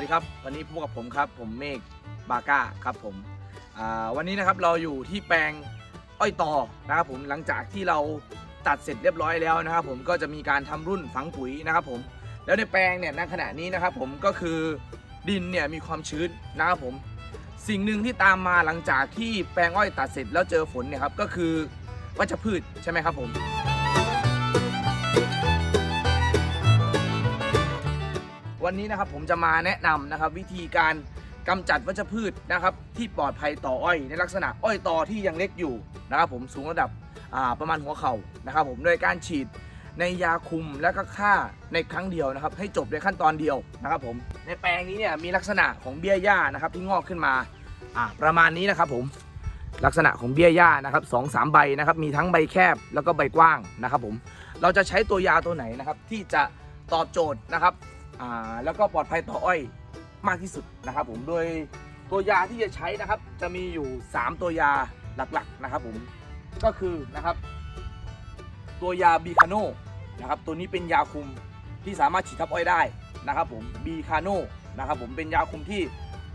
วัสดีครับ วันนี้พบกับผมครับ ผมเมฆบาก้าครับผมวันนี้นะครับเราอยู่ที่แปลงอ้อยต่อนะครับผมหลังจากที่เราตัดเสร็จเรียบร้อยแล้วนะครับ ผมก็จะมีการทำรุ่นฝังปุ๋ยนะครับผมแล้วในแปลงเนี่ยณขณะนี้นะครับ ผมก็คือดินเนี่ยมีความชื้นนะครับผม สิ่งหนึ่งที่ตามมาหลังจากที่แปลงอ้อยตัดเสร็จแล้วเจอฝนเนี่ยครับก็คือวัชพืชใช่ไหมครับผม วันนี้นะครับผมจะมาแนะนำนะครับวิธีการกำจัดวัชพืชนะครับที่ปลอดภัยต่ออ้อยในลักษณะอ้อยตอที่ยังเล็กอยู่นะครับผมสูงระดับประมาณหัวเข่านะครับผมโดยการฉีดในยาคุมและก็ฆ่าในครั้งเดียวนะครับ ให้จบในขั้นตอนเดียวนะครับผมในแปลงนี้เนี่ยมีลักษณะของเบี้ยหญ้านะครับที่งอกขึ้นมาประมาณนี้นะครับผมลักษณะของเบี้ยหญ้านะครับสองสามใบนะครับมีทั้งใบแคบแล้วก็ใบกว้างนะครับผมเราจะใช้ตัวยาตัวไหนนะครับที่จะตอบโจทย์นะครับ แล้วก็ปลอดภัยต่ออ้อยมากที่สุดนะครับ ผมโดยตัวยาที่จะใช้นะครับ จะมีอยู่ 3 ตัวยาหลักๆนะครับผมก็คือนะครับ ตัวยาบีคาโนนะครับตัวนี้เป็นยาคุมที่สามารถฉีดทับอ้อยได้นะครับ ผมบีคาโนนะครับ ผมเป็นยาคุมที่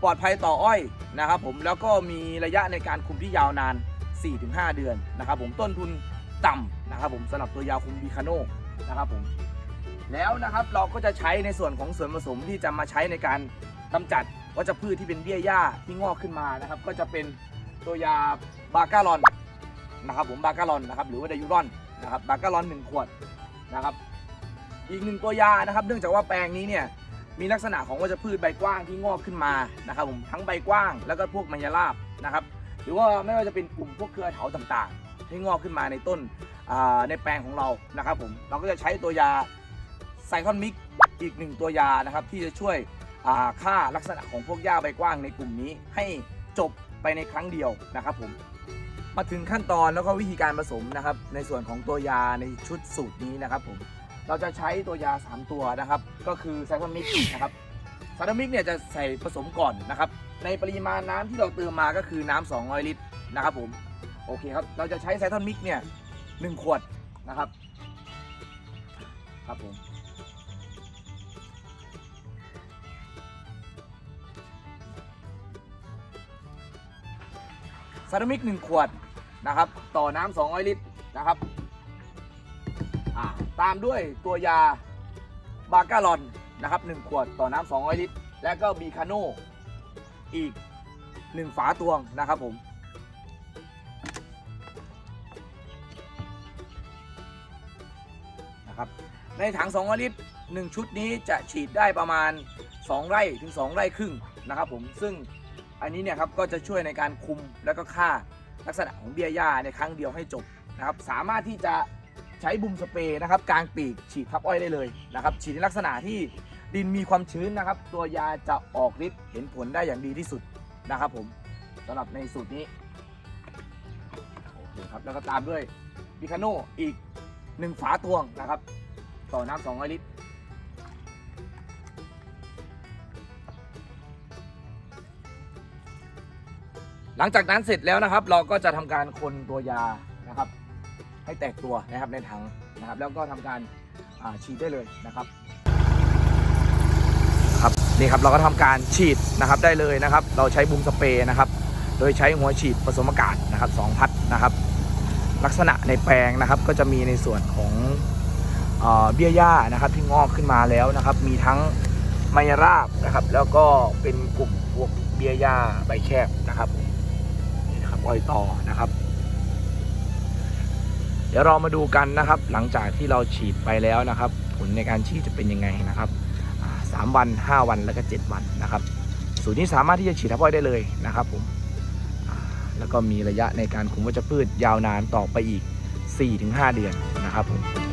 ปลอดภัยต่ออ้อยนะครับ ผมแล้วก็มีระยะในการคุมที่ยาวนาน 4-5 เดือนนะครับ ผมต้นทุนต่ำนะครับ ผมสำหรับตัวยาคุมบีคาโนนะครับผม แล้วนะครับเราก็จะใช้ในส่วนของส่วนผสมที่จะมาใช้ในการกำจัดวัชพืชที่เป็นเบี้ยหญ้าที่งอกขึ้นมานะครับ ก็จะเป็นตัวยาบาการอนนะครับผมบาการอนนะครับหรือว่าไดยูรอนนะครับบาการอนหนึ่งขวดนะครับ อีกหนึ่งตัวยานะครับ เนื่องจากว่าแปลงนี้เนี่ยมีลักษณะของวัชพืชใบกว้างที่งอกขึ้นมานะครับผมทั้งใบกว้างแล้วก็พวกมัญญาลาบนะครับ หรือว่าไม่ว่าจะเป็นกลุ่มพวกเครือเถาต่างๆ ที่งอกขึ้นมาในต้นในแปลงของเรานะครับผมเราก็จะใช้ตัวยา ไซคอนมิกอีกหนึ่งตัวยานะครับ ที่จะช่วยอ่าฆ่าลักษณะของพวกหญ้าใบกว้างในกลุ่มนี้ ให้จบไปในครั้งเดียวนะครับผมมาถึงขั้นตอนแล้วก็วิธีการผสมนะครับ ในส่วนของตัวยาในชุดสูตรนี้นะครับผมเราจะใช้ตัวยา 3 ตัวนะครับ ก็คือไซคอนมิกนะครับไซคอนมิกเนี่ยจะใส่ผสมก่อนนะครับ ในปริมาณน้ำที่เราเติมมาก็คือน้ำ200 ลิตรนะครับผมโอเคครับเราจะใช้ไซคอนมิกเนี่ยหนึ่งขวดนะครับครับผม ซารามิก 1 ขวดนะครับต่อน้ำ200 ลิตรนะครับตามด้วยตัวยาบาการอนนะครับ1ขวดต่อน้ำ200 ลิตร และก็บีคาโนอีก 1 ฝาตวงนะครับผมนะครับในถัง200ลิตร 1 ชุดนี้จะฉีดได้ประมาณ 2 ไร่ถึง 2 ไร่ครึ่งนะครับผมซึ่ง อันนี้เนี่ยครับก็จะช่วยในการคุมแล้วก็ฆ่าลักษณะของเบี้ยหญ้าในครั้งเดียวให้จบนะครับสามารถที่จะใช้บุมสเปรย์นะครับกลางปีกฉีดทับอ้อยได้เลยนะครับฉีดในลักษณะที่ดินมีความชื้นนะครับ ตัวยาจะออกฤทธิ์เห็นผลได้อย่างดีที่สุดนะครับผมสำหรับในสูตรนี้โอเคครับแล้วก็ตามด้วยบิคาโนอีกหนึ่งฝาตวงนะครับ ต่อน้ำ200ลิตร หลังจากนั้นเสร็จแล้วนะครับ เราก็จะทำการคนตัวยานะครับ ให้แตกตัวนะครับในถังนะครับ แล้วก็ทำการฉีดได้เลยนะครับครับนี่ครับเราก็ทำการฉีดนะครับได้เลยนะครับ เราใช้บูมสเปรย์นะครับ โดยใช้หัวฉีดผสมอากาศนะครับสองพัดนะครับ ลักษณะในแปลงนะครับ ก็จะมีในส่วนของเบี้ยหญ้านะครับที่งอกขึ้นมาแล้วนะครับ มีทั้งไมยราบนะครับ แล้วก็เป็นกลุ่มพวกเบี้ยหญ้าใบแคบนะครับ่อยต่อนะครับ เดี๋ยวเรามาดูกันนะครับ หลังจากที่เราฉีดไปแล้วนะครับ ผลในการฉีดจะเป็นยังไงนะครับสามวัน 5 วันแล้วก็ 7 วันนะครับ สูตรนี้สามารถที่จะฉีดทับอ้อยได้เลยนะครับผมแล้วก็มีระยะในการคุมวัชพืชยาวนานต่อไปอีก 4-5 เดือนนะครับผม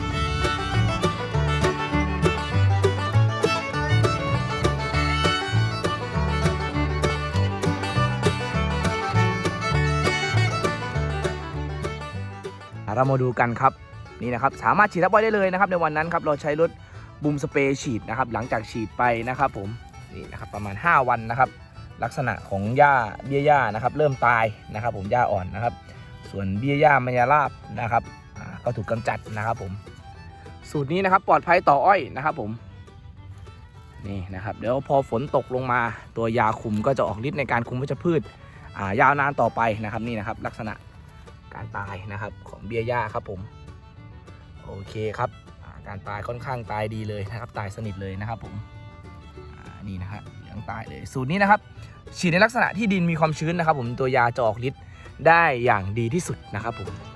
เรามาดูกันครับนี่นะครับสามารถฉีดทับอ้อยได้เลยนะครับในวันนั้นครับเราใช้รถบูมสเปรย์ฉีดนะครับหลังจากฉีดไปนะครับผมนี่นะครับประมาณ 5 วันนะครับ ลักษณะของหญ้าเบี้ยหญ้านะครับเริ่มตายนะครับ ผมหญ้าอ่อนนะครับ ส่วนเบี้ยหญ้ามายาลาบนะครับก็ถูกกำจัดนะครับผมสูตรนี้นะครับปลอดภัยต่ออ้อยนะครับผมนี่นะครับเดี๋ยวพอฝนตกลงมา ตัวยาคุมก็จะออกฤทธิ์ในการคุมวัชพืชยาวนานต่อไปนะครับนี่นะครับลักษณะ การตายนะครับของเบียร์ยาครับผมโอเคครับการตายค่อนข้างตายดีเลยนะครับ ตายสนิทเลยนะครับผมนี่นะฮะเหลืองตายเลยสูตรนี้นะครับ ฉีดในลักษณะที่ดินมีความชื้นนะครับ ผมตัวยาจะออกฤทธิ์ได้อย่างดีที่สุดนะครับผม